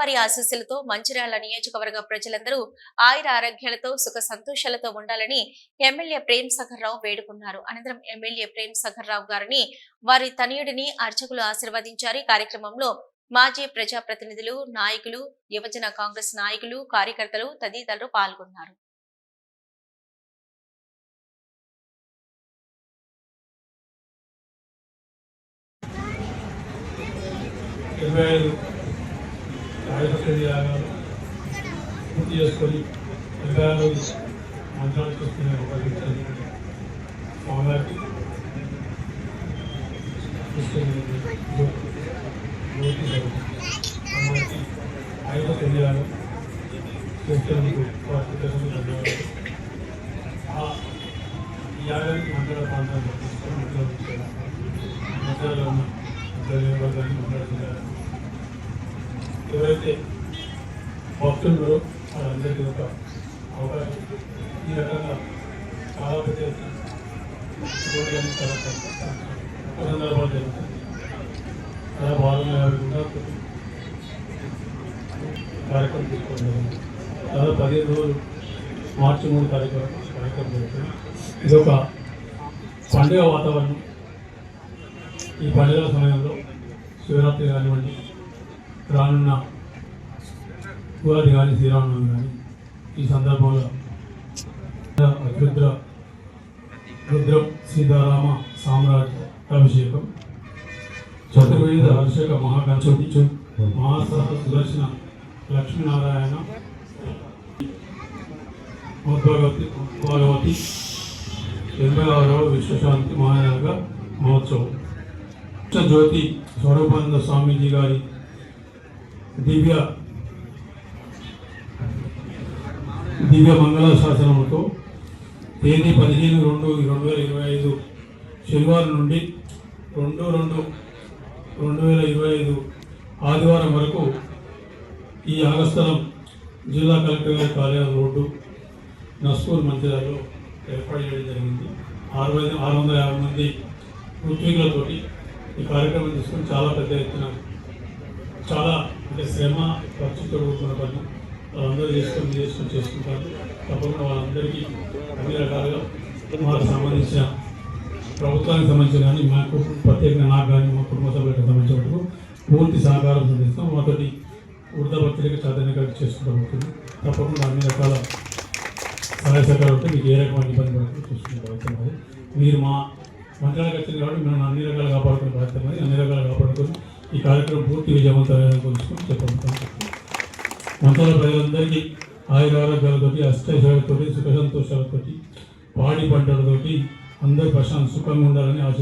అమ్మవారి ఆశీస్సులతో మంచిర్యాల నియోజకవర్గ ప్రజలందరూ ఆయుర ఆరోగ్యాలతో సుఖ సంతోషాలతో ఉండాలని ఎమ్మెల్యే ప్రేమ్ సాగర్ రావు వేడుకున్నారు. అనంతరం ఎమ్మెల్యే ప్రేమ్ సాగర్ రావు గారిని వారి తనయుడిని అర్చకులు ఆశీర్వదించారు. కార్యక్రమంలో మాజీ ప్రజాప్రతినిధులు నాయకులు యువజన కాంగ్రెస్ నాయకులు కార్యకర్తలు తదితరులు పాల్గొన్నారు. ఇరవై ఐదు రాజపత్రి పూర్తి చేసుకొని ఇరవై ఆరు వస్తున్న చూసుకునే ఉపయోగించాలి. స్వామివారికి ఐదు తెలియాలి చేసేందుకు వారికి ధన్యవాదాలు. ఆ ఈ యాగానికి మంత్రాల ప్రాంతాన్ని తీసుకొని మంత్రాలు ఇచ్చారు మంత్రాలు ఉన్న ధన్యవాదాలు మంత్రాలు ఎవరైతే భక్తులు వాళ్ళందరికీ ఒక అవకాశం ఈ రకంగా చాలా పెద్ద ఎత్తున ప్రోగ్రామ్ చాలా ఒక సందర్భాలు జరుగుతుంది. చాలా బాగుంది కూడా కార్యక్రమం తీసుకోవడం జరిగింది. దాదాపు పదిహేను రోజులు మార్చి మూడు తారీఖు కార్యక్రమం జరుగుతుంది. ఇది ఒక పండుగ వాతావరణం. ఈ పండుగల సమయంలో శివరాత్రి కానివ్వండి రానున్న ఉగాది కానీ శ్రీరామనవమి కానీ ఈ సందర్భంలో రుద్ర రుద్రం సీతారామ సామ్రాజ్య అభిషేకం. చతుర్వేద అభిషేక మహాగణపతి మహాసహ సుదర్శన లక్ష్మీనారాయణ ఉద్భగవతి ఉద్భగవతి ఎనభై ఆరవ విశ్వశాంతి మహాయాగ మహోత్సవం. జ్యోతి స్వరూపానంద స్వామీజీ గారి దివ్య. దివ్య మంగళ శాసనముతో తేదీ పదిహేను రెండు రెండు వేల ఇరవై ఐదు శనివారం నుండి రెండు రెండు రెండు వేల ఇరవై ఐదు ఆదివారం వరకు ఈ ఆగస్థలం జిల్లా కలెక్టర్ గారి కార్యాలయం రోడ్డు నస్పూర్ మంచిర్యాలలో ఏర్పాటు చేయడం జరిగింది. ఆరు వేల ఆరు వందల యాభై మంది ఋత్వికులతోటి ఈ కార్యక్రమం తీసుకొని చాలా పెద్ద ఎత్తున చాలా అంటే శ్రమ ఖర్చుతో కూడుకున్న పని వాళ్ళందరూ చేసుకొని చేసుకొని చేసుకుంటారు. తప్పకుండా వాళ్ళందరికీ అన్ని రకాలుగా మాకు సంబంధించిన ప్రభుత్వానికి సంబంధించిన కానీ మాకు ప్రత్యేకంగా నాకు కానీ మా కుటుంబ సభ్యులకు సంబంధించిన పూర్తి సహకారం అందిస్తాం. మాతోటి వృద్ధ పత్రిక చైతన్య చేసుకుంటూ పోతుంది తప్పకుండా అన్ని రకాల సహాయ సహకారం ఉంటే మీకు ఏ రకమైన ఇబ్బంది పడుతుంది చూసుకునే మీరు మా మంత్రాలకు వచ్చింది కాబట్టి మేము అన్ని రకాలు కాపాడుకునే బాధ్యత అన్ని రకాలు కాపాడుకొని ఈ కార్యక్రమం పూర్తి విజయవంతమైన తెలుసుకొని చెప్పబోతాం మంత్రాల ప్రజలందరికీ ఆయుర ఆరోగ్యాలతోటి అష్టైశ్వర్యాలతోటి సుఖ సంతోషాలతోటి పాడి పంటలతోటి అందరూ ప్రశాంత సుఖంగా ఉండాలని ఆశ